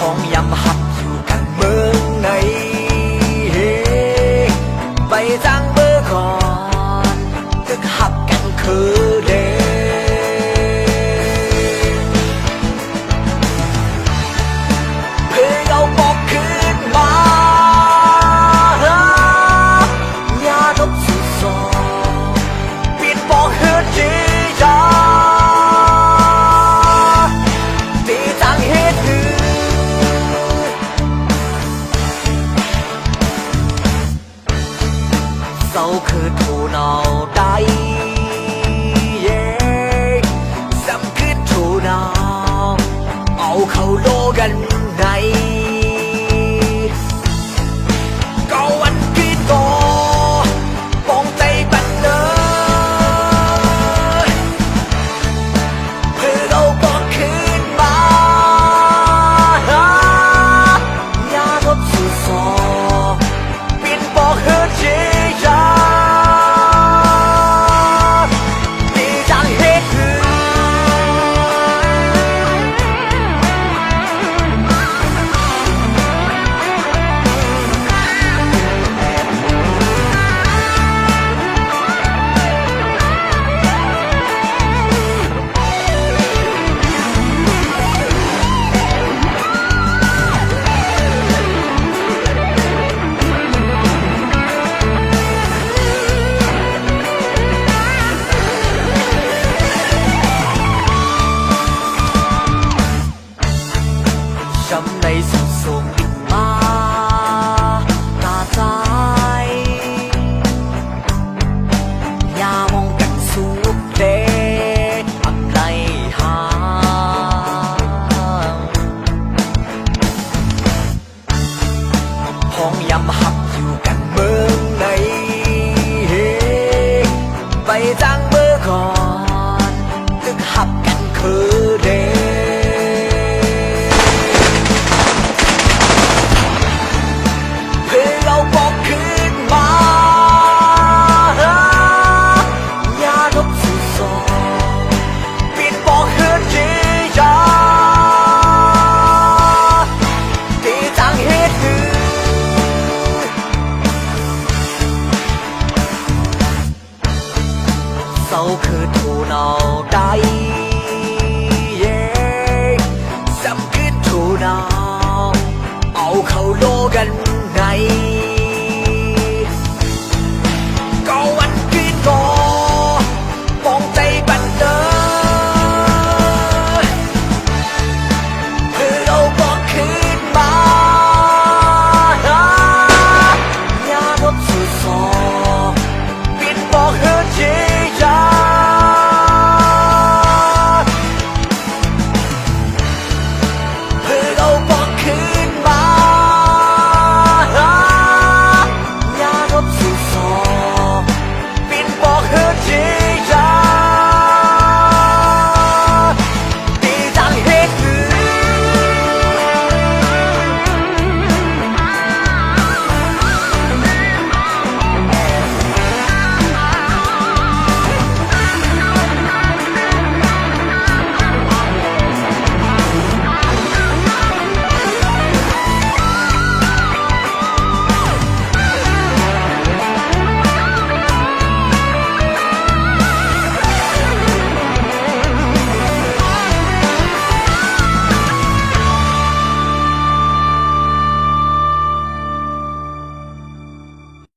ของยำหับ จำในสุดสุงมาตาใจยามองกันสุกเดอักไกหาห้องยำห